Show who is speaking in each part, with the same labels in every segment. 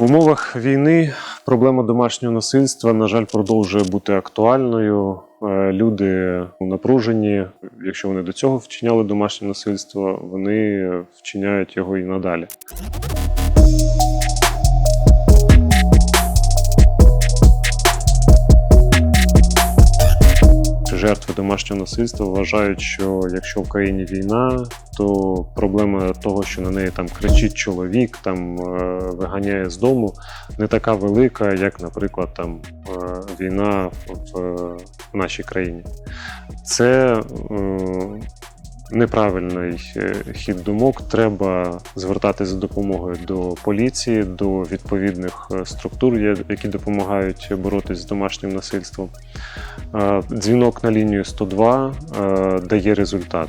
Speaker 1: В умовах війни проблема домашнього насильства, на жаль, продовжує бути актуальною. Люди Люди напружені. Якщо вони до цього вчиняли домашнє насильство, вони вчиняють його і надалі. Жертви домашнього насильства вважають, що якщо в країні війна, то проблема того, що на неї там кричить чоловік, там е, виганяє з дому, не така велика, як, наприклад, там е, війна в, в нашій країні. Це е, неправильний е, хід думок. Треба звертатися за допомогою до поліції, до відповідних е, структур, які допомагають боротись з домашнім насильством. Е, Дзвінок на лінію 102 е, дає результат.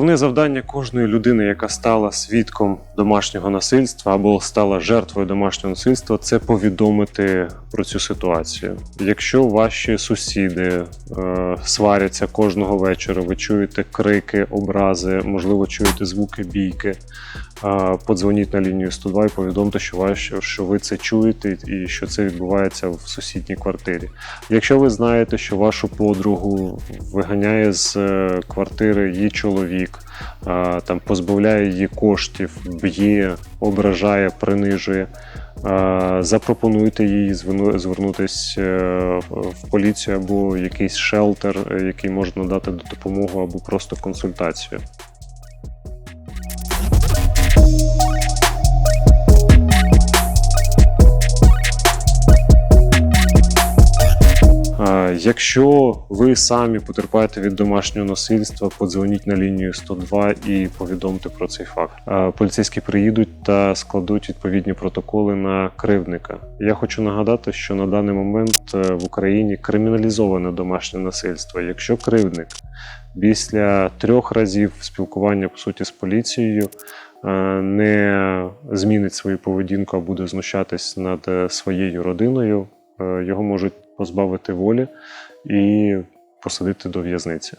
Speaker 1: Головне завдання кожної людини, яка стала свідком домашнього насильства або стала жертвою домашнього насильства, це повідомити про цю ситуацію. Якщо ваші сусіди е, сваряться кожного вечора, ви чуєте крики, образи, можливо, чуєте звуки бійки, е, подзвоніть на лінію 102 і повідомте, що, ваш, що ви це чуєте і що це відбувається в сусідній квартирі. Якщо ви знаєте, що вашу подругу виганяє з е, квартири її чоловік, а, там позбавляє її коштів, б'є, ображає, принижує. Запропонуйте їй звернутися е, в поліцію або якийсь шелтер, е, який може надати допомогу або просто консультацію. Якщо ви самі потерпаєте від домашнього насильства, подзвоніть на лінію 102 і повідомте про цей факт. Поліцейські приїдуть та складуть відповідні протоколи на кривдника. Я хочу нагадати, що на даний момент е, в Україні криміналізоване домашнє насильство. Якщо кривдник після трьох разів спілкування по суті з поліцією е, не змінить свою поведінку, а буде знущатись над е, своєю родиною, його можуть позбавити волі і посадити до в'язниці.